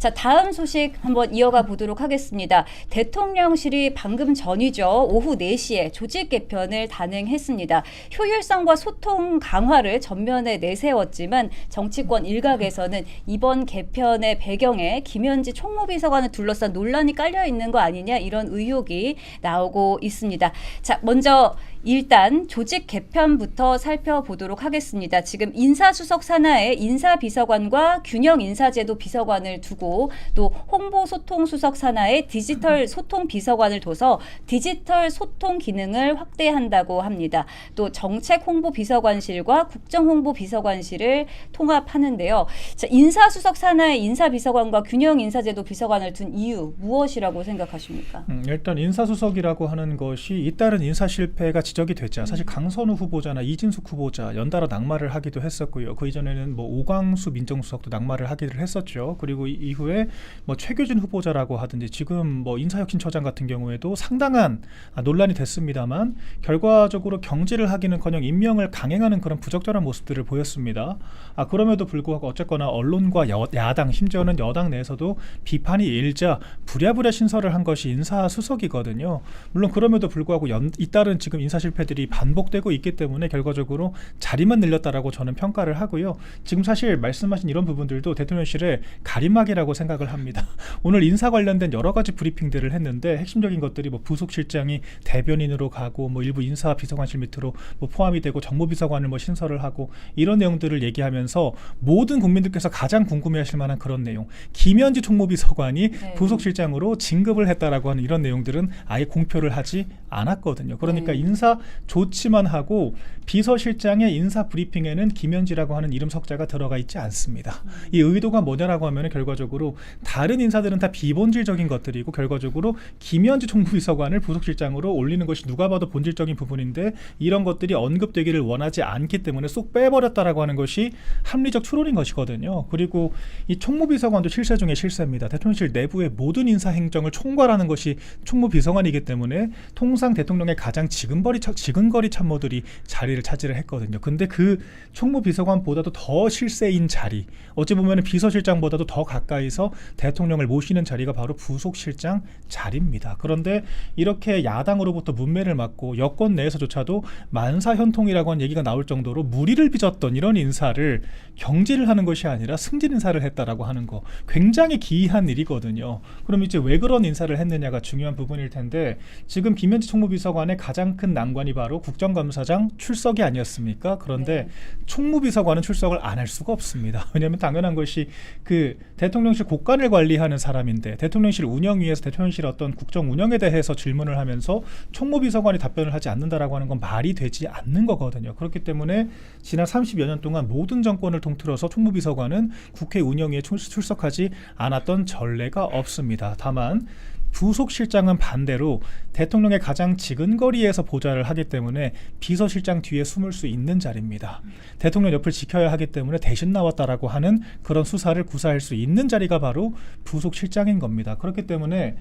자, 다음 소식 한번 이어가 보도록 하겠습니다. 대통령실이 방금 전이죠. 오후 4시에 조직 개편을 단행했습니다. 효율성과 소통 강화를 전면에 내세웠지만 정치권 일각에서는 이번 개편의 배경에 김현지 총무비서관을 둘러싼 논란이 깔려 있는 거 아니냐 이런 의혹이 나오고 있습니다. 자, 먼저 일단 조직 개편부터 살펴보도록 하겠습니다. 지금 인사수석 산하에 인사비서관과 균형 인사제도 비서관을 두고 또 홍보소통수석 산하에 디지털 소통 비서관을 둬서 디지털 소통 기능을 확대한다고 합니다. 또 정책 홍보 비서관실과 국정 홍보 비서관실을 통합하는데요. 자, 인사수석 산하에 인사비서관과 균형 인사제도 비서관을 둔 이유 무엇이라고 생각하십니까? 음, 일단 인사수석이라고 하는 것이 잇따른 인사 실패가 지적이 됐죠. 사실 강선우 후보자나 이진숙 후보자 연달아 낙마를 하기도 했었고요. 그 이전에는 뭐 오광수 민정수석도 낙마를 하기를 했었죠. 그리고 이- 이후에 뭐 최규진 후보자라고 하든지 지금 뭐 인사혁신처장 같은 경우에도 상당한 아, 논란이 됐습니다만 결과적으로 경질을 하기는커녕 임명을 강행하는 그런 부적절한 모습들을 보였습니다. 아 그럼에도 불구하고 어쨌거나 언론과 여, 야당 심지어는 여당 내에서도 비판이 일자 부랴부랴 신설을 한 것이 인사수석이거든요. 물론 그럼에도 불구하고 연, 잇따른 지금 인사 실패들이 반복되고 있기 때문에 결과적으로 자리만 늘렸다라고 저는 평가를 하고요. 지금 사실 말씀하신 이런 부분들도 대통령실의 가림막이라고 생각을 합니다. 오늘 인사 관련된 여러 가지 브리핑들을 했는데 핵심적인 것들이 뭐 부속실장이 대변인으로 가고 뭐 일부 인사 비서관실 밑으로 뭐 포함이 되고 정무비서관을 뭐 신설을 하고 이런 내용들을 얘기하면서 모든 국민들께서 가장 궁금해하실 만한 그런 내용 김현지 총무비서관이 네. 부속실장으로 진급을 했다라고 하는 이런 내용들은 아예 공표를 하지 않았거든요. 그러니까 네. 인사 조치만 하고 비서실장의 인사 브리핑에는 김현지라고 하는 이름 석자가 들어가 있지 않습니다. 이 의도가 뭐냐라고 하면 결과적으로 다른 인사들은 다 비본질적인 것들이고 결과적으로 김현지 총무비서관을 부속실장으로 올리는 것이 누가 봐도 본질적인 부분인데 이런 것들이 언급되기를 원하지 않기 때문에 쏙 빼버렸다라고 하는 것이 합리적 추론인 것이거든요. 그리고 이 총무비서관도 실세 중에 실세입니다. 대통령실 내부의 모든 인사 행정을 총괄하는 것이 총무비서관이기 때문에 통상 대통령의 가장 지근 참- 지근거리 참모들이 자리를 차지를 했거든요. 근데 그 총무비서관보다도 더 실세인 자리, 어찌 보면 비서실장보다도 더 가까이서 대통령을 모시는 자리가 바로 부속실장 자리입니다. 그런데 이렇게 야당으로부터 문매를 맞고 여권 내에서조차도 만사현통이라고 하는 얘기가 나올 정도로 무리를 빚었던 이런 인사를 경질을 하는 것이 아니라 승진 인사를 했다라고 하는 거 굉장히 기이한 일이거든요. 그럼 이제 왜 그런 인사를 했느냐가 중요한 부분일 텐데 지금 김현지 총무비서관의 가장 큰 난관이 바로 국정감사장 출석이 아니었습니까? 그런데 네. 총무비서관은 출석을 안 할 수가 없습니다. 왜냐하면 당연한 것이 그 대통령실 국관을 관리하는 사람인데 대통령실 운영 위에서 대통령실 어떤 국정 운영에 대해서 질문을 하면서 총무비서관이 답변을 하지 않는다라고 하는 건 말이 되지 않는 거거든요. 그렇기 때문에 지난 30여 년 동안 모든 정권을 통틀어서 총무비서관은 국회 운영위에 출- 출석하지 않았던 전례가 없습니다. 다만 부속실장은 반대로 대통령의 가장 지근 거리에서 보좌를 하기 때문에 비서실장 뒤에 숨을 수 있는 자리입니다. 대통령 옆을 지켜야 하기 때문에 대신 나왔다라고 하는 그런 수사를 구사할 수 있는 자리가 바로 부속실장인 겁니다. 그렇기 때문에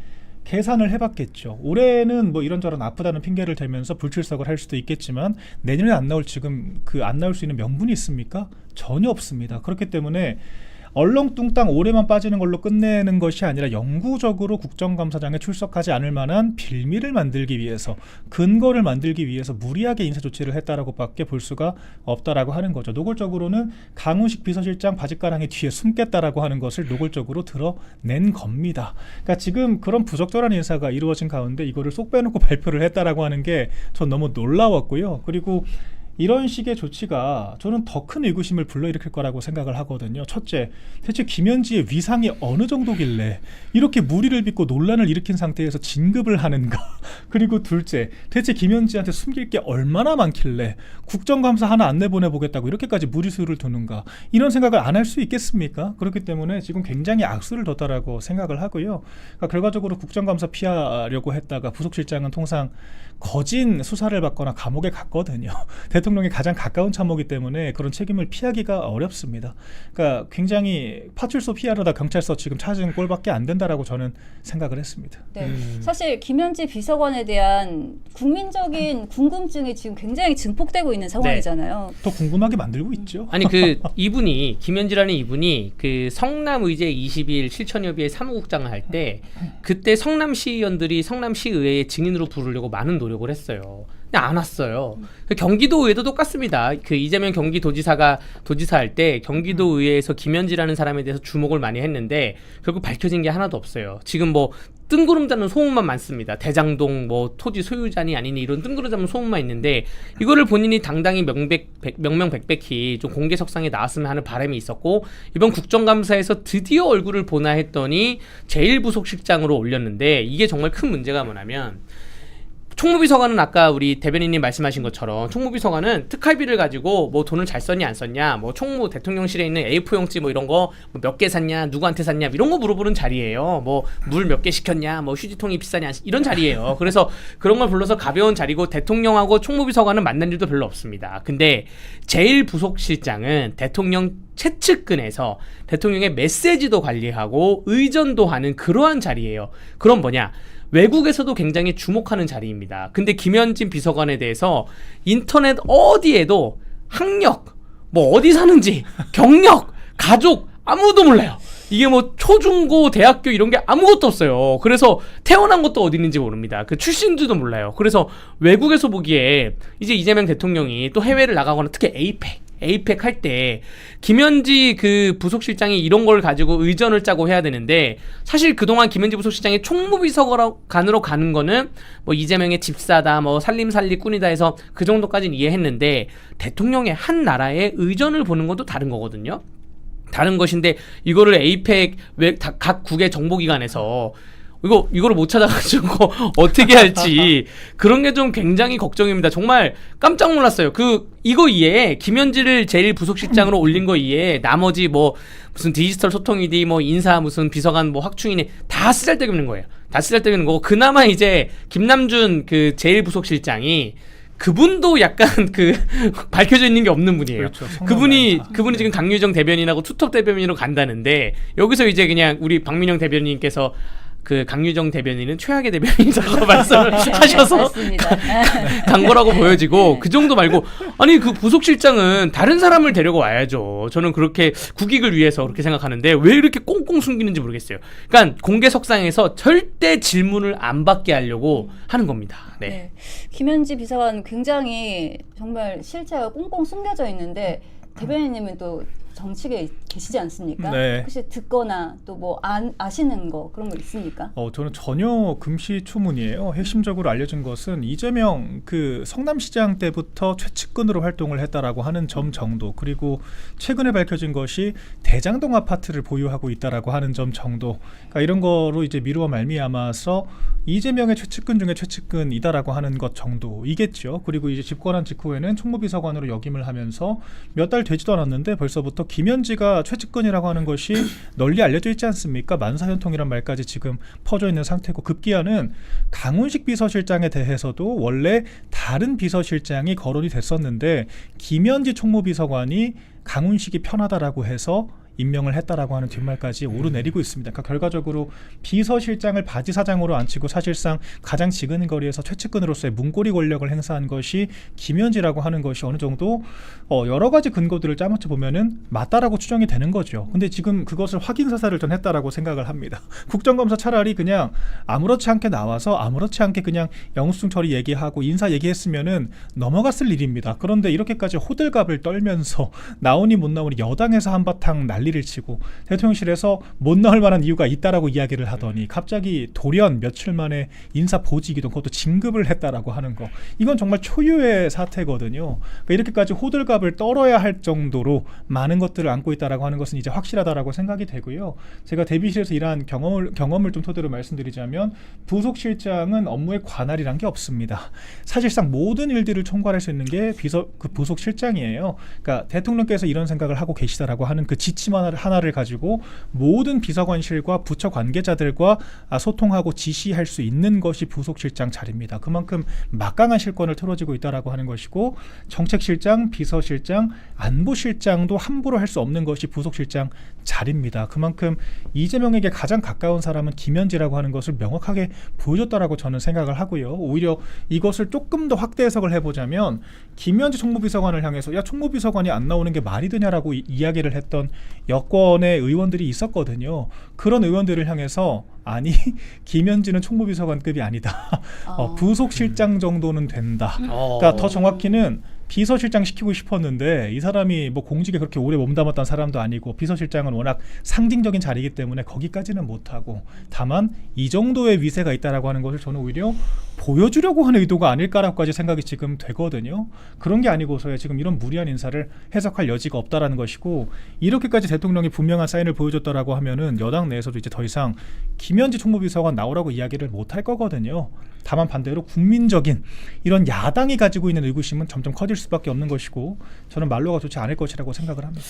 계산을 해봤겠죠. 올해는 뭐 이런저런 아프다는 핑계를 대면서 불출석을 할 수도 있겠지만 내년에 안 나올 지금 그 안 나올 수 있는 명분이 있습니까? 전혀 없습니다. 그렇기 때문에 얼렁뚱땅 올해만 빠지는 걸로 끝내는 것이 아니라 영구적으로 국정감사장에 출석하지 않을 만한 빌미를 만들기 위해서 근거를 만들기 위해서 무리하게 인사 조치를 했다라고 밖에 볼 수가 없다라고 하는 거죠. 노골적으로는 강훈식 비서실장 바짓가랑이 뒤에 숨겠다라고 하는 것을 노골적으로 드러낸 겁니다. 그러니까 지금 그런 부적절한 인사가 이루어진 가운데 이거를 쏙 빼놓고 발표를 했다라고 하는 게 전 너무 놀라웠고요. 그리고 이런 식의 조치가 저는 더 큰 의구심을 불러일으킬 거라고 생각을 하거든요. 첫째, 대체 김현지의 위상이 어느 정도길래 이렇게 무리를 빚고 논란을 일으킨 상태에서 진급을 하는가? 그리고 둘째, 대체 김현지한테 숨길 게 얼마나 많길래 국정감사 하나 안 내보내보겠다고 이렇게까지 무리수를 두는가? 이런 생각을 안 할 수 있겠습니까? 그렇기 때문에 지금 굉장히 악수를 뒀다라고 생각을 하고요. 그러니까 결과적으로 국정감사 피하려고 했다가 부속실장은 통상 거진 수사를 받거나 감옥에 갔거든요. 대통령 대통령이 가장 가까운 참모기 때문에 그런 책임을 피하기가 어렵습니다. 그러니까 굉장히 파출소 피하려다 경찰서 지금 찾은 꼴밖에 안 된다라고 저는 생각을 했습니다. 네. 음. 사실 김현지 비서관에 대한 국민적인 궁금증이 지금 굉장히 증폭되고 있는 상황이잖아요. 또 궁금하게 만들고 있죠. 아니 그 이분이 김현지라는 이분이 그 성남 의제 20일 실천협의회 사무국장을 할 때 그때 성남시의원들이 성남시의회에 증인으로 부르려고 많은 노력 을 했어요. 근데 안 왔어요. 그 경기도의회도 똑같습니다. 그 이재명 경기도지사가 도지사 할 때 경기도의회에서 김현지라는 사람에 대해서 주목을 많이 했는데 결국 밝혀진 게 하나도 없어요. 지금 뭐 뜬구름 잡는 소문만 많습니다. 대장동 뭐 토지 소유자니 아니니 이런 뜬구름 잡는 소문만 있는데 이거를 본인이 당당히 명백 백- 명명백백히 좀 공개석상에 나왔으면 하는 바람이 있었고 이번 국정감사에서 드디어 얼굴을 보나 했더니 제1부속실장으로 올렸는데 이게 정말 큰 문제가 뭐냐면 총무비서관은 아까 우리 대변인님 말씀하신 것처럼 총무비서관은 특활비를 가지고 뭐 돈을 잘 썼냐 안 썼냐 뭐 총무 대통령실에 있는 A4 용지 뭐 이런 거 몇 개 샀냐 누구한테 샀냐 이런 거 물어보는 자리예요. 뭐 물 몇 개 시켰냐 뭐 휴지통이 비싸냐 안- 이런 자리예요. 그래서 그런 걸 불러서 가벼운 자리고 대통령하고 총무비서관은 만난 일도 별로 없습니다. 근데 제일 부속실장은 대통령 최측근에서 대통령의 메시지도 관리하고 의전도 하는 그러한 자리예요. 그럼 뭐냐 외국에서도 굉장히 주목하는 자리입니다. 근데 김현진 비서관에 대해서 인터넷 어디에도 학력, 뭐 어디 사는지, 경력, 가족 아무도 몰라요. 이게 뭐 초중고 대학교 이런 게 아무것도 없어요. 그래서 태어난 것도 어디 있는지 모릅니다. 그 출신지도 몰라요. 그래서 외국에서 보기에 이제 이재명 대통령이 또 해외를 나가거나 특히 에이펙 에이펙 할 때 김현지 그 부속실장이 이런 걸 가지고 의전을 짜고 해야 되는데 사실 그동안 김현지 부속실장이 총무비서관으로 가는 거는 뭐 이재명의 집사다 뭐 살림살이꾼이다 해서 그 정도까지는 이해했는데 대통령의 한 나라의 의전을 보는 것도 다른 거거든요. 다른 것인데 이거를 에이펙 각 국의 정보기관에서 이거 이거를 못 찾아가지고 어떻게 할지 그런 게 좀 굉장히 걱정입니다. 정말 깜짝 놀랐어요. 그 이거 이외에 김현지를 제일 부속실장으로 올린 거 이외에 나머지 뭐 무슨 디지털 소통이디 뭐 인사 무슨 비서관 뭐 확충이니 다 쓰잘데없는 거예요. 다 쓰잘데없는 거고 그나마 이제 김남준 그 제일 부속실장이 그분도 약간 그 밝혀져 있는 게 없는 분이에요. 그렇죠. 그분이 라인사. 그분이 지금 강유정 대변인하고 투톱 대변인으로 간다는데 여기서 이제 그냥 우리 박민영 대변인께서 그 강유정 대변인은 최악의 대변인이라고 말씀을 하셔서 맞습니다. 간 거라고 보여지고 그 정도 말고 아니 그 부속실장은 다른 사람을 데려고 와야죠. 저는 그렇게 국익을 위해서 그렇게 생각하는데 왜 이렇게 꽁꽁 숨기는지 모르겠어요. 그러니까 공개석상에서 절대 질문을 안 받게 하려고 하는 겁니다. 네. 네. 김현지 비서관 굉장히 정말 실체가 꽁꽁 숨겨져 있는데 대변인님은 또 정치계에 계시지 않습니까? 네. 혹시 듣거나 또 뭐 아시는 거 그런 거 있습니까? 어, 저는 전혀 금시초문이에요. 핵심적으로 알려진 것은 이재명 그 성남시장 때부터 최측근으로 활동을 했다라고 하는 점 정도 그리고 최근에 밝혀진 것이 대장동 아파트를 보유하고 있다라고 하는 점 정도 그러니까 이런 거로 이제 미루어 말미암아서 이재명의 최측근 중에 최측근이다라고 하는 것 정도이겠죠. 그리고 이제 집권한 직후에는 총무비서관으로 역임을 하면서 몇 달 되지도 않았는데 벌써부터 김현지가 최측근이라고 하는 것이 널리 알려져 있지 않습니까? 만사현통이란 말까지 지금 퍼져 있는 상태고 급기야는 강훈식 비서실장에 대해서도 원래 다른 비서실장이 거론이 됐었는데 김현지 총무비서관이 강훈식이 편하다라고 해서 임명을 했다라고 하는 뒷말까지 오르내리고 있습니다. 그러니까 결과적으로 비서실장을 바지 사장으로 앉히고 사실상 가장 지근거리에서 최측근으로서의 문고리 권력을 행사한 것이 김현지라고 하는 것이 어느 정도 어, 여러 가지 근거들을 짜맞춰 보면은 맞다라고 추정이 되는 거죠. 근데 지금 그것을 확인 사살을 전 했다라고 생각을 합니다. 국정감사 차라리 그냥 아무렇지 않게 나와서 아무렇지 않게 그냥 영수증 처리 얘기하고 인사 얘기했으면은 넘어갔을 일입니다. 그런데 이렇게까지 호들갑을 떨면서 나오니 못 나오니 여당에서 한바탕 난리 를 치고 대통령실에서 못 나올 만한 이유가 있다라고 이야기를 하더니 갑자기 돌연 며칠 만에 인사 보직이던 그것도 진급을 했다라고 하는 거 이건 정말 초유의 사태거든요. 그러니까 이렇게까지 호들갑을 떨어야 할 정도로 많은 것들을 안고 있다라고 하는 것은 이제 확실하다라고 생각이 되고요. 제가 대비실에서 일한 경험을 경험을 좀 토대로 말씀드리자면 부속 실장은 업무에 관할이란 게 없습니다. 사실상 모든 일들을 총괄할 수 있는 게 비서 그 부속 실장이에요. 그러니까 대통령께서 이런 생각을 하고 계시다라고 하는 그 지침만 하나를, 하나를 가지고 모든 비서관실과 부처 관계자들과 아, 소통하고 지시할 수 있는 것이 부속실장 자리입니다. 그만큼 막강한 실권을 틀어지고 있다라고 하는 것이고 정책실장, 비서실장, 안보실장도 함부로 할 수 없는 것이 부속실장 자리입니다. 그만큼 이재명에게 가장 가까운 사람은 김현지라고 하는 것을 명확하게 보여줬다라고 저는 생각을 하고요. 오히려 이것을 조금 더 확대 해석을 해보자면 김현지 총무비서관을 향해서 야 총무비서관이 안 나오는 게 말이 되냐라고 이, 이야기를 했던 여권의 의원들이 있었거든요. 그런 의원들을 향해서 아니 김현지는 총무비서관급이 아니다. 어, 어. 부속실장 정도는 된다. 어. 그러니까 더 정확히는 비서실장 시키고 싶었는데 이 사람이 뭐 공직에 그렇게 오래 몸담았던 사람도 아니고 비서실장은 워낙 상징적인 자리이기 때문에 거기까지는 못하고 다만 이 정도의 위세가 있다라고 하는 것을 저는 오히려 보여주려고 하는 의도가 아닐까라고까지 생각이 지금 되거든요. 그런 게 아니고서야 지금 이런 무리한 인사를 해석할 여지가 없다라는 것이고 이렇게까지 대통령이 분명한 사인을 보여줬다라고 하면은 여당 내에서도 이제 더 이상 김현지 총무비서관 나오라고 이야기를 못 할 거거든요. 다만 반대로 국민적인 이런 야당이 가지고 있는 의구심은 점점 커질 수밖에 없는 것이고 저는 말로가 좋지 않을 것이라고 생각을 합니다.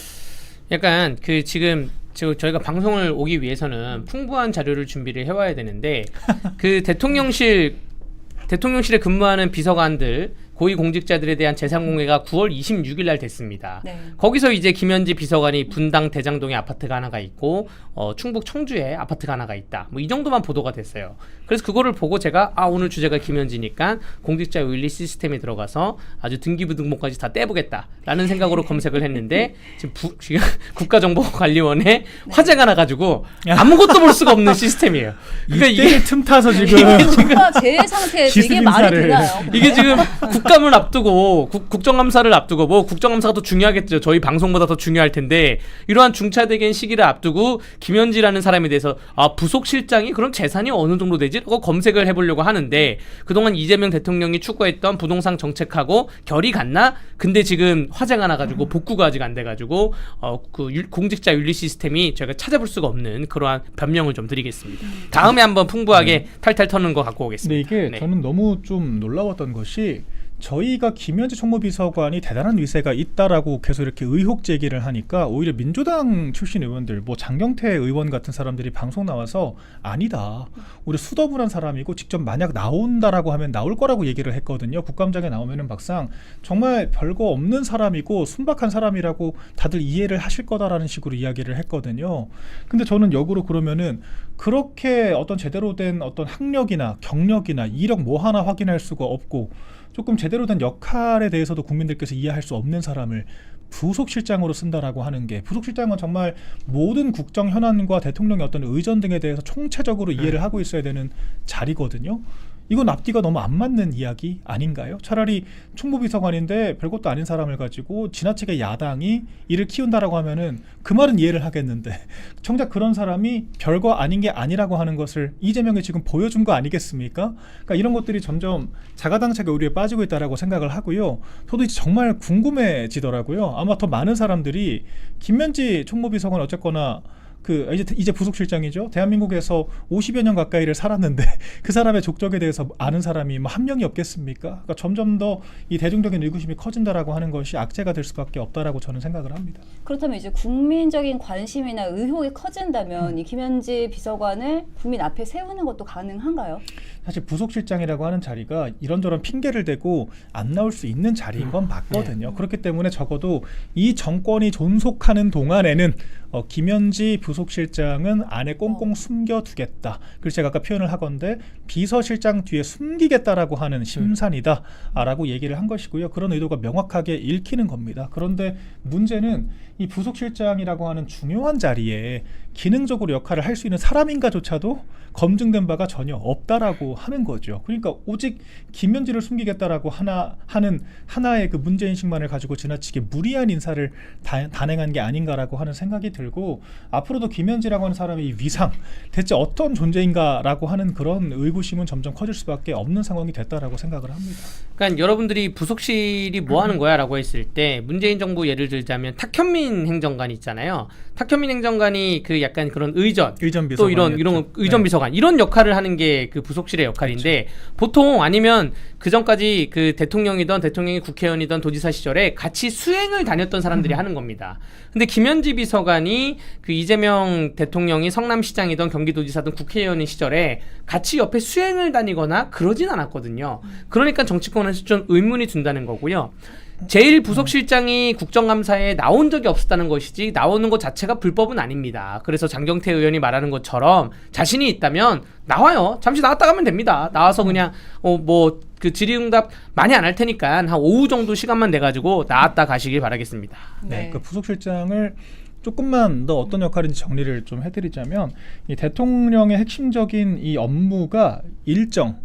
약간 그 지금 저 저희가 방송을 오기 위해서는 풍부한 자료를 준비를 해와야 되는데 그 대통령실 대통령실에 근무하는 비서관들 고위 공직자들에 대한 재산 공개가 9월 26일 날 됐습니다. 네. 거기서 이제 김현지 비서관이 분당 대장동에 아파트가 하나가 있고 어, 충북 청주에 아파트가 하나가 있다. 뭐 이 정도만 보도가 됐어요. 그래서 그거를 보고 제가 아 오늘 주제가 김현지니까 공직자 윤리 시스템에 들어가서 아주 등기부 등본까지 다 떼보겠다라는 생각으로 검색을 했는데 지금, 부, 지금 국가정보관리원에 화재가 나가지고 아무것도 볼 수가 없는 시스템이에요. 그러니까 이게 이때 틈 타서 지금 국가 재해 상태 이게 기습 말이. 되나요? 이게 지금 국 감을 앞두고 국, 국정감사를 앞두고 뭐 국정감사가 더 중요하겠죠. 저희 방송보다 더 중요할 텐데 이러한 중차대기인 시기를 앞두고 김현지라는 사람에 대해서 아 부속실장이 그럼 재산이 어느 정도 되지? 라고 검색을 해보려고 하는데 그동안 이재명 대통령이 추구했던 부동산 정책하고 결이 같나? 근데 지금 화재가 나가지고 복구가 아직 안 돼가지고 어그 공직자 윤리 시스템이 저희가 찾아볼 수가 없는 그러한 변명을 좀 드리겠습니다. 다음에 한번 풍부하게 탈탈 터는 거 갖고 근데 오겠습니다. 이게 네. 저는 너무 좀 놀라웠던 것이 저희가 김현지 총무비서관이 대단한 위세가 있다라고 계속 이렇게 의혹 제기를 하니까 오히려 민주당 출신 의원들 뭐 장경태 의원 같은 사람들이 방송 나와서 아니다. 우리 수더분한 사람이고 직접 만약 나온다라고 하면 나올 거라고 얘기를 했거든요. 국감장에 나오면은 막상 정말 별거 없는 사람이고 순박한 사람이라고 다들 이해를 하실 거다라는 식으로 이야기를 했거든요. 근데 저는 역으로 그러면은 그렇게 어떤 제대로 된 어떤 학력이나 경력이나 이력 뭐 하나 확인할 수가 없고 조금 제대로 된 역할에 대해서도 국민들께서 이해할 수 없는 사람을 부속실장으로 쓴다라고 하는 게 부속실장은 정말 모든 국정 현안과 대통령의 어떤 의전 등에 대해서 총체적으로 이해를 하고 있어야 되는 자리거든요. 이건 앞뒤가 너무 안 맞는 이야기 아닌가요? 차라리 총무비서관인데 별것도 아닌 사람을 가지고 지나치게 야당이 이를 키운다라고 하면은 그 말은 이해를 하겠는데 정작 그런 사람이 별거 아닌 게 아니라고 하는 것을 이재명이 지금 보여준 거 아니겠습니까? 그러니까 이런 것들이 점점 자가당착의 오류에 빠지고 있다라고 생각을 하고요. 저도 이제 정말 궁금해지더라고요. 아마 더 많은 사람들이 김면지 총무비서관 어쨌거나 그 이제 이제 부속실장이죠. 대한민국에서 50여 년 가까이를 살았는데 그 사람의 족적에 대해서 아는 사람이 뭐 한 명이 없겠습니까? 그러니까 점점 더 이 대중적인 의구심이 커진다라고 하는 것이 악재가 될 수밖에 없다라고 저는 생각을 합니다. 그렇다면 이제 국민적인 관심이나 의혹이 커진다면 음. 이 김현지 비서관을 국민 앞에 세우는 것도 가능한가요? 사실 부속실장이라고 하는 자리가 이런저런 핑계를 대고 안 나올 수 있는 자리인 건 맞거든요. 그렇기 때문에 적어도 이 정권이 존속하는 동안에는 어, 김현지 부속실장은 안에 꽁꽁 숨겨두겠다. 그래서 제가 아까 표현을 하건데 비서실장 뒤에 숨기겠다라고 하는 심산이다라고 얘기를 한 것이고요. 그런 의도가 명확하게 읽히는 겁니다. 그런데 문제는 이 부속실장이라고 하는 중요한 자리에 기능적으로 역할을 할 수 있는 사람인가조차도 검증된 바가 전혀 없다라고 하는 거죠. 그러니까 오직 김현지를 숨기겠다라고 하나 하는 하나의 그 문제 인식만을 가지고 지나치게 무리한 인사를 다, 단행한 게 아닌가라고 하는 생각이 들고 앞으로도 김현지라고 하는 사람의 이 위상 대체 어떤 존재인가라고 하는 그런 의구심은 점점 커질 수밖에 없는 상황이 됐다라고 생각을 합니다. 그러니까 여러분들이 부속실이 뭐 하는 거야라고 했을 때 문재인 정부 예를 들자면 탁현민 행정관 있잖아요. 탁현민 행정관이 그 약간 그런 의전 의전 비서관 또 이런 이런 의전 비서관 이런 역할을 하는 게 그 부속실의 역할인데 보통 아니면 그 전까지 그 대통령이던 대통령이 국회의원이던 도지사 시절에 같이 수행을 다녔던 사람들이 하는 겁니다. 근데 김현지 비서관이 그 이재명 대통령이 성남시장이던 경기도지사든 국회의원인 시절에 같이 옆에 수행을 다니거나 그러진 않았거든요. 그러니까 정치권에서 좀 의문이 든다는 거고요. 제일 부속실장이 국정감사에 나온 적이 없었다는 것이지 나오는 것 자체가 불법은 아닙니다. 그래서 장경태 의원이 말하는 것처럼 자신이 있다면 나와요. 잠시 나왔다 가면 됩니다. 나와서 그냥 어뭐 그 질의응답 많이 안 할 테니까 한 오후 정도 시간만 내 가지고 나왔다 가시길 바라겠습니다. 네, 그 부속실장을 조금만 더 어떤 역할인지 정리를 좀 해드리자면 이 대통령의 핵심적인 이 업무가 일정,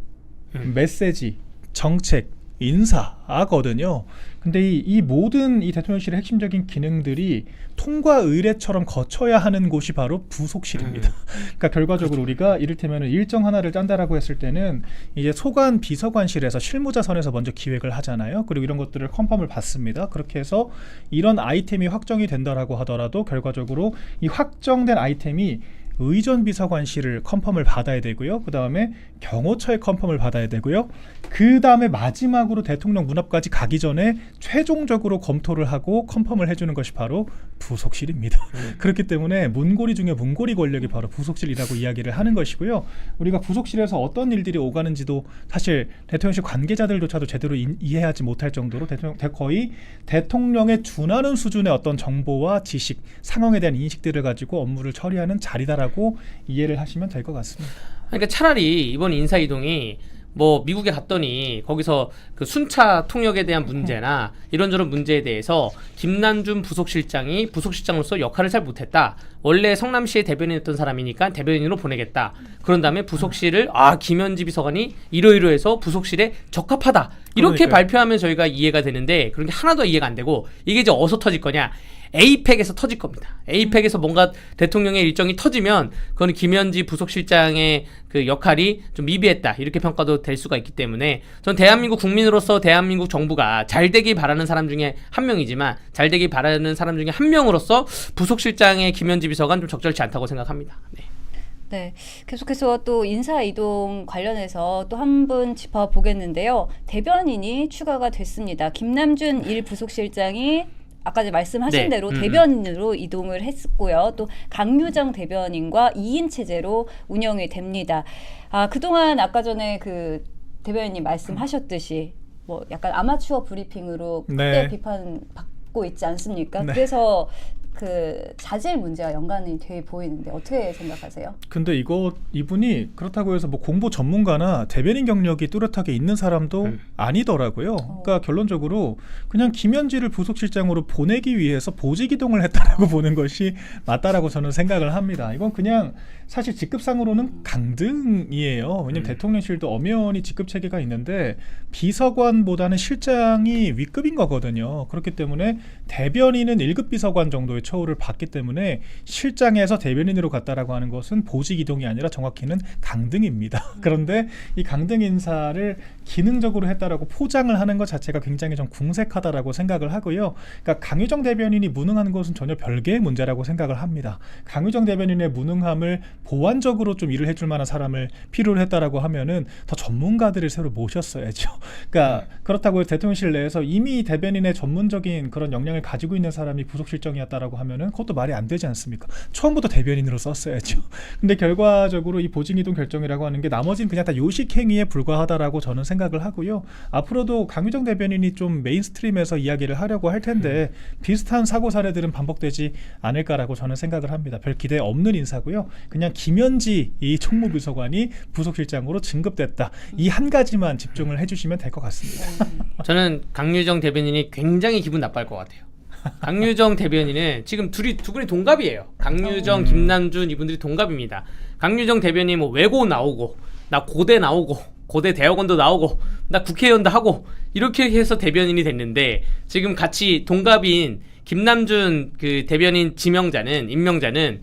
음. 메시지, 정책, 인사거든요. 근데 이, 이 모든 이 대통령실의 핵심적인 기능들이 통과 의례처럼 거쳐야 하는 곳이 바로 부속실입니다. 그러니까 결과적으로 우리가 이를테면 일정 하나를 짠다라고 했을 때는 이제 소관 비서관실에서 실무자 선에서 먼저 기획을 하잖아요. 그리고 이런 것들을 컨펌을 받습니다. 그렇게 해서 이런 아이템이 확정이 된다라고 하더라도 결과적으로 이 확정된 아이템이 의전 비서관실을 컨펌을 받아야 되고요. 그 다음에 경호처의 컨펌을 받아야 되고요. 그 다음에 마지막으로 대통령 문 앞까지 가기 전에 최종적으로 검토를 하고 컨펌을 해주는 것이 바로 부속실입니다. 그렇기 때문에 문고리 중에 문고리 권력이 바로 부속실이라고 이야기를 하는 것이고요. 우리가 부속실에서 어떤 일들이 오가는지도 사실 대통령실 관계자들조차도 제대로 인- 이해하지 못할 정도로 대통령 대- 거의 대통령에 준하는 수준의 어떤 정보와 지식, 상황에 대한 인식들을 가지고 업무를 처리하는 자리다라고 이해를 하시면 될 것 같습니다. 그러니까 차라리 이번 인사 이동이 뭐 미국에 갔더니 거기서 그 순차 통역에 대한 문제나 이런저런 문제에 대해서 김남준 부속실장이 부속실장으로서 역할을 잘 못했다. 원래 성남시의 대변인이었던 사람이니까 대변인으로 보내겠다. 그런 다음에 부속실을 아 김현지 비서관이 이러이러해서 부속실에 적합하다. 이렇게 그러니까요. 발표하면 저희가 이해가 되는데 그런 게 하나도 이해가 안 되고 이게 이제 어디서 터질 거냐? 에이펙에서 터질 겁니다. 에이펙에서 뭔가 대통령의 일정이 터지면 그거는 김현지 부속실장의 그 역할이 좀 미비했다 이렇게 평가도 될 수가 있기 때문에 전 대한민국 국민으로서 대한민국 정부가 잘 되길 바라는 사람 중에 한 명이지만 잘 되길 바라는 사람 중에 한 명으로서 부속실장의 김현지 비서관 좀 적절치 않다고 생각합니다. 네. 네, 계속해서 또 인사 이동 관련해서 또 한 분 짚어보겠는데요. 대변인이 추가가 됐습니다. 김남준 일 부속실장이 아까 말씀하신 네, 대로 음, 대변인으로 이동을 했고요. 또 강유정 대변인과 2인 체제로 운영이 됩니다. 아 그동안 아까 전에 그 대변인님 말씀하셨듯이 뭐 약간 아마추어 브리핑으로 크게 네. 비판 받고 있지 않습니까? 네. 그래서 그 자질 문제와 연관이 돼 보이는데 어떻게 생각하세요? 근데 이거 이분이 그렇다고 해서 뭐 공보 전문가나 대변인 경력이 뚜렷하게 있는 사람도 음. 아니더라고요. 그러니까 결론적으로 그냥 김현지를 부속실장으로 보내기 위해서 보직 이동을 했다라고 보는 것이 맞다라고 저는 생각을 합니다. 이건 그냥 사실 직급상으로는 강등이에요. 왜냐면 음. 대통령실도 엄연히 직급 체계가 있는데 비서관보다는 실장이 윗급인 거거든요. 그렇기 때문에 대변인은 1급 비서관 정도의 처우를 받기 때문에 실장에서 대변인으로 갔다라고 하는 것은 보직 이동이 아니라 정확히는 강등입니다. 그런데 이 강등 인사를 기능적으로 했다라고 포장을 하는 것 자체가 굉장히 좀 궁색하다라고 생각을 하고요. 그러니까 강유정 대변인이 무능한 것은 전혀 별개의 문제라고 생각을 합니다. 강유정 대변인의 무능함을 보완적으로 좀 일을 해줄 만한 사람을 필요로 했다라고 하면은 더 전문가들을 새로 모셨어야죠. 그러니까 그렇다고 해서 대통령실 내에서 이미 대변인의 전문적인 그런 역량을 가지고 있는 사람이 부속실장이었다라고 하면은 그것도 말이 안 되지 않습니까? 처음부터 대변인으로 썼어야죠. 근데 결과적으로 이 보직이동 결정이라고 하는 게 나머지는 그냥 다 요식 행위에 불과하다라고 저는 생각을 하고요. 앞으로도 강유정 대변인이 좀 메인스트림에서 이야기를 하려고 할 텐데 비슷한 사고 사례들은 반복되지 않을까라고 저는 생각을 합니다. 별 기대 없는 인사고요. 그냥 김현지 이 총무비서관이 부속실장으로 진급됐다. 이 한 가지만 집중을 해주시면 될 것 같습니다. 저는 강유정 대변인이 굉장히 기분 나빠할 것 같아요. 강유정 대변인은 지금 둘이 두 분이 동갑이에요. 강유정, 음. 김남준 이분들이 동갑입니다. 강유정 대변인 뭐 외고 나오고 나 고대 나오고 고대 대학원도 나오고 나 국회의원도 하고 이렇게 해서 대변인이 됐는데 지금 같이 동갑인 김남준 그 대변인 지명자는 임명자는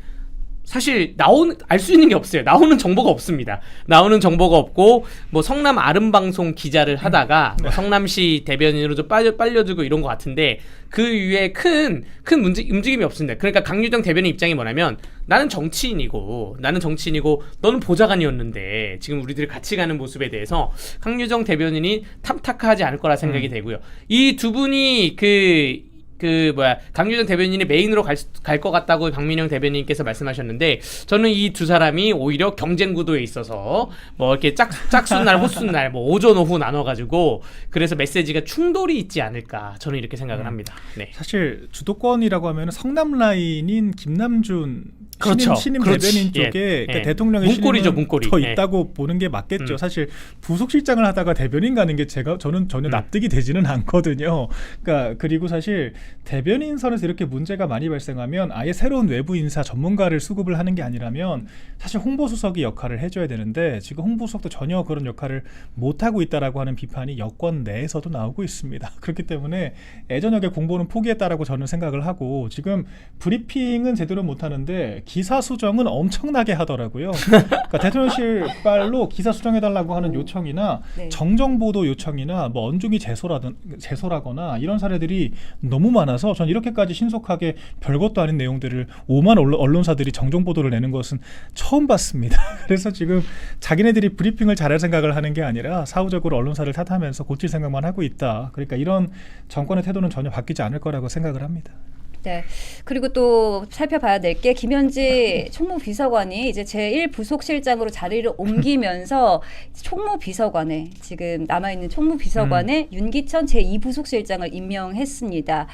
사실 나온 알 수 있는 게 없어요. 나오는 정보가 없습니다. 나오는 정보가 없고 뭐 성남 아름 방송 기자를 하다가 뭐 성남시 대변인으로 좀 빨려 빨려들고 이런 것 같은데 그 위에 큰큰 움직임이 없습니다. 그러니까 강유정 대변인 입장이 뭐냐면 나는 정치인이고 나는 정치인이고 너는 보좌관이었는데 지금 우리들이 같이 가는 모습에 대해서 강유정 대변인이 탐탁하지 않을 거라 생각이 되고요. 이 두 분이 그 그 뭐야 강유정 대변인이 메인으로 갈것 같다고 박민영 대변인께서 말씀하셨는데 저는 이 두 사람이 오히려 경쟁 구도에 있어서 뭐 이렇게 짝 짝순날 호순날 뭐 오전 오후 나눠가지고 그래서 메시지가 충돌이 있지 않을까 저는 이렇게 생각을 합니다. 네. 사실 주도권이라고 하면 성남 라인인 김남준 그렇죠. 신임, 신임 그렇지. 대변인 예. 쪽에 예. 그 대통령의 문고리죠, 문고리. 더 예. 있다고 보는 게 맞겠죠. 음. 사실 부속실장을 하다가 대변인 가는 게 제가 저는 전혀 음. 납득이 되지는 않거든요. 그러니까 그리고 사실 대변인 선에서 이렇게 문제가 많이 발생하면 아예 새로운 외부 인사 전문가를 수급을 하는 게 아니라면 사실 홍보수석이 역할을 해줘야 되는데 지금 홍보수석도 전혀 그런 역할을 못 하고 있다라고 하는 비판이 여권 내에서도 나오고 있습니다. 그렇기 때문에 예전역의 공보는 포기했다라고 저는 생각을 하고 지금 브리핑은 제대로 못 하는데 기사 수정은 엄청나게 하더라고요. 그러니까 대통령실 발로 기사 수정해달라고 하는 요청이나 네. 정정 보도 요청이나 뭐 언중이 제소라든 제소라거나 이런 사례들이 너무 많아서 전 이렇게까지 신속하게 별것도 아닌 내용들을 오만 언론- 언론사들이 정정 보도를 내는 것은 처음 봤습니다. 그래서 지금 자기네들이 브리핑을 잘할 생각을 하는 게 아니라 사후적으로 언론사를 탓하면서 고칠 생각만 하고 있다. 그러니까 이런 정권의 태도는 전혀 바뀌지 않을 거라고 생각을 합니다. 네. 그리고 또 살펴봐야 될 게 김현지 총무비서관이 이제 제1부속실장으로 자리를 옮기면서 총무비서관에 지금 남아있는 총무비서관에 윤기천 제2부속실장을 임명했습니다.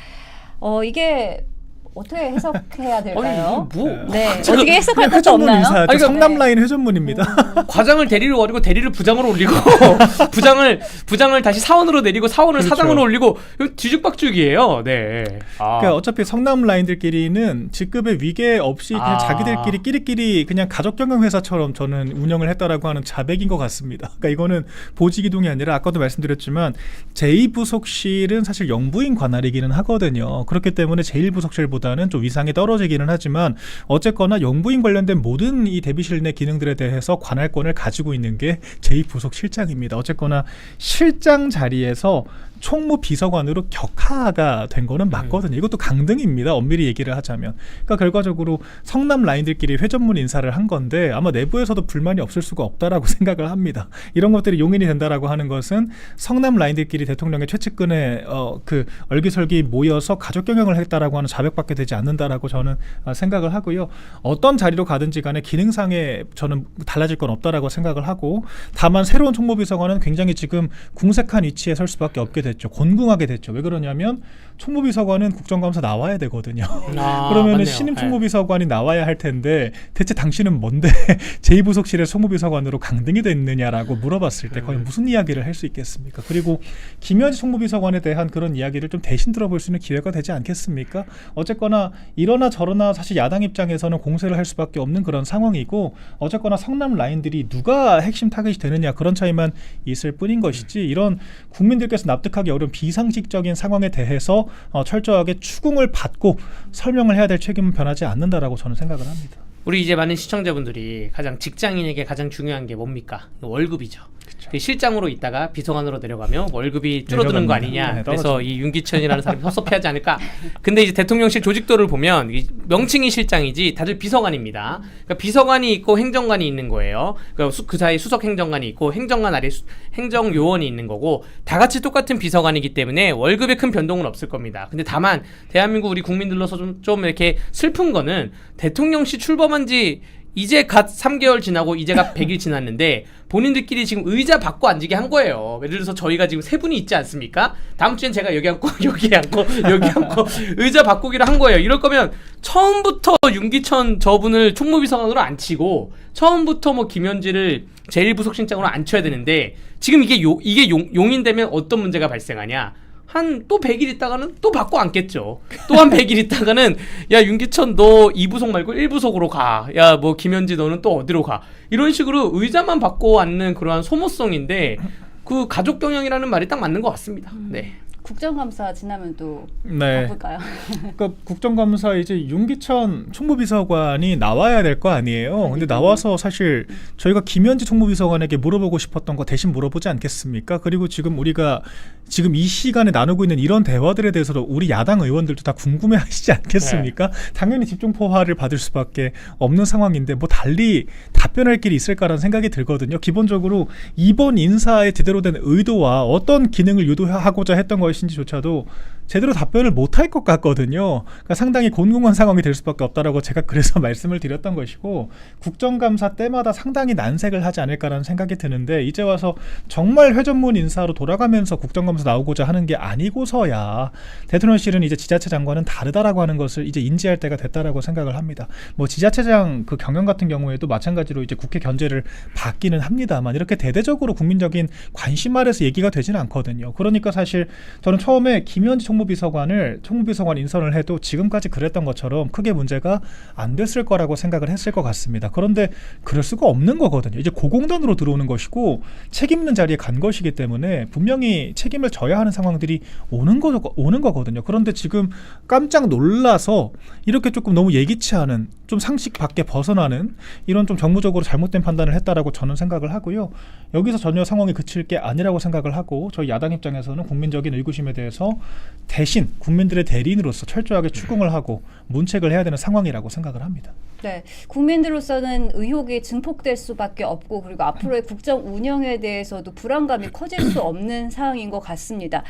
어, 이게 어떻게 해석해야 될까요? 아니, 뭐 네. 저- 어떻게 해석할 것도 회전문 없나요? 인사죠. 아니, 그러니까- 성남 네. 라인 회전문입니다. 과장을 대리로 버리고 대리를 부장으로 올리고 부장을 부장을 다시 사원으로 내리고 사원을 그렇죠. 사장으로 올리고 이거 뒤죽박죽이에요. 네. 아. 그러니까 어차피 성남 라인들끼리는 직급의 위계 없이 그냥 아. 자기들끼리 끼리끼리 그냥 가족 경영 회사처럼 저는 운영을 했다라고 하는 자백인 것 같습니다. 그러니까 이거는 보직 이동이 아니라 아까도 말씀드렸지만 제2부속실은 사실 영부인 관할이기는 하거든요. 그렇기 때문에 제1부속실보다 는 좀 위상이 떨어지기는 하지만 어쨌거나 영부인 관련된 모든 이 대비실 내 기능들에 대해서 관할권을 가지고 있는 게 제2부속 실장입니다. 어쨌거나 실장 자리에서 총무 비서관으로 격하가 된 거는 맞거든요. 이것도 강등입니다. 엄밀히 얘기를 하자면. 그러니까 결과적으로 성남 라인들끼리 회전문 인사를 한 건데 아마 내부에서도 불만이 없을 수가 없다라고 생각을 합니다. 이런 것들이 용인이 된다라고 하는 것은 성남 라인들끼리 대통령의 최측근에 어, 그 얼기설기 모여서 가족 경영을 했다라고 하는 자백밖에 되지 않는다라고 저는 어, 생각을 하고요. 어떤 자리로 가든지 간에 기능상에 저는 달라질 건 없다라고 생각을 하고 다만 새로운 총무 비서관은 굉장히 지금 궁색한 위치에 설 수밖에 없게 됐죠. 곤궁하게 됐죠. 왜 그러냐면 총무비서관은 국정감사 나와야 되거든요. 아, 그러면. 신임 네. 총무비서관이 나와야 할 텐데 대체 당신은 뭔데 제2부속실의 총무비서관으로 강등이 됐느냐라고 물어봤을 때 음. 거의 무슨 이야기를 할 수 있겠습니까? 그리고 김현지 총무비서관에 대한 그런 이야기를 좀 대신 들어볼 수 있는 기회가 되지 않겠습니까? 어쨌거나 이러나 저러나 사실 야당 입장에서는 공세를 할 수밖에 없는 그런 상황이고 어쨌거나 성남 라인들이 누가 핵심 타겟이 되느냐 그런 차이만 있을 뿐인 것이지 이런 국민들께서 납득 하기 어려운 비상식적인 상황에 대해서 어, 철저하게 추궁을 받고 설명을 해야 될 책임은 변하지 않는다라고 저는 생각을 합니다. 우리 이제 많은 시청자분들이 가장 직장인에게 가장 중요한 게 뭡니까? 월급이죠. 그 실장으로 있다가 비서관으로 내려가면 월급이 줄어드는 거 내려갑니다. 아니냐. 네, 그래서. 이 윤기천이라는 사람이 섭섭해하지 않을까. 근데 이제 대통령실 조직도를 보면 이 명칭이 실장이지 다들 비서관입니다. 그러니까 비서관이 있고 행정관이 있는 거예요. 그러니까 수- 그 사이 수석 행정관이 있고 행정관 아래 수- 행정 요원이 있는 거고 다 같이 똑같은 비서관이기 때문에 월급에 큰 변동은 없을 겁니다. 근데 다만 대한민국 우리 국민들로서 좀, 좀 이렇게 슬픈 거는 대통령실 출범한 지 이제 갓 3개월 지나고 이제가 100일 지났는데 본인들끼리 지금 의자 바꿔 앉게 한 거예요. 예를 들어서 저희가 지금 세 분이 있지 않습니까? 다음 주엔 제가 여기 앉고 여기 앉고 여기 앉고 의자 바꾸기를 한 거예요. 이럴 거면 처음부터 윤기천 저분을 총무비서관으로 앉히고 처음부터 뭐 김현지를 제1부속실장으로 앉혀야 되는데 지금 이게 요, 이게 용, 용인되면 어떤 문제가 발생하냐? 한 또 100일 있다가는 또 바꿔 앉겠죠. 또 한 100일 있다가는 야 윤기천 너 2부속 말고 1부속으로 가. 야 뭐 김현지 너는 또 어디로 가. 이런 식으로 의자만 바꿔 앉는 그러한 소모성인데 그 가족 경영이라는 말이 딱 맞는 것 같습니다. 네. 국정감사 지나면 또 네. 바쁠까요? 그러니까 국정감사 이제 윤기천 총무비서관이 나와야 될 거 아니에요. 근데 나와서 사실 저희가 김현지 총무비서관에게 물어보고 싶었던 거 대신 물어보지 않겠습니까? 그리고 지금 우리가 지금 이 시간에 나누고 있는 이런 대화들에 대해서도 우리 야당 의원들도 다 궁금해하시지 않겠습니까? 당연히 집중 포화를 받을 수밖에 없는 상황인데 뭐 달리 답변할 길이 있을까라는 생각이 들거든요. 기본적으로 이번 인사에 제대로 된 의도와 어떤 기능을 유도하고자 했던 것 인지조차도 제대로 답변을 못할 것 같거든요. 그러니까 상당히 곤궁한 상황이 될 수밖에 없다라고 제가 그래서 말씀을 드렸던 것이고 국정감사 때마다 상당히 난색을 하지 않을까라는 생각이 드는데 이제 와서 정말 회전문 인사로 돌아가면서 국정감사 나오고자 하는 게 아니고서야 대통령실은 이제 지자체 장관은 다르다라고 하는 것을 이제 인지할 때가 됐다라고 생각을 합니다. 뭐 지자체장 그 경영 같은 경우에도 마찬가지로 이제 국회 견제를 받기는 합니다만 이렇게 대대적으로 국민적인 관심 아래서 얘기가 되지는 않거든요. 그러니까 사실 저는 처음에 김현지 총무비서관을 총무비서관 인선을 해도 지금까지 그랬던 것처럼 크게 문제가 안 됐을 거라고 생각을 했을 것 같습니다. 그런데 그럴 수가 없는 거거든요. 이제 고공단으로 들어오는 것이고 책임 있는 자리에 간 것이기 때문에 분명히 책임을 져야 하는 상황들이 오는 거 오는 거거든요. 그런데 지금 깜짝 놀라서 이렇게 조금 너무 예기치 않은 좀 상식 밖에 벗어나는 이런 좀 정무적으로 잘못된 판단을 했다라고 저는 생각을 하고요. 여기서 전혀 상황이 그칠 게 아니라고 생각을 하고 저희 야당 입장에서는 국민적인 의구심에 대해서 대신 국민들의 대리인으로서 철저하게 추궁을 하고 문책을 해야 되는 상황이라고 생각을 합니다. 네, 국민들로서는 의혹이 증폭될 수밖에 없고 그리고 앞으로의 국정 운영에 대해서도 불안감이 커질 수 없는 상황인 것 같습니다.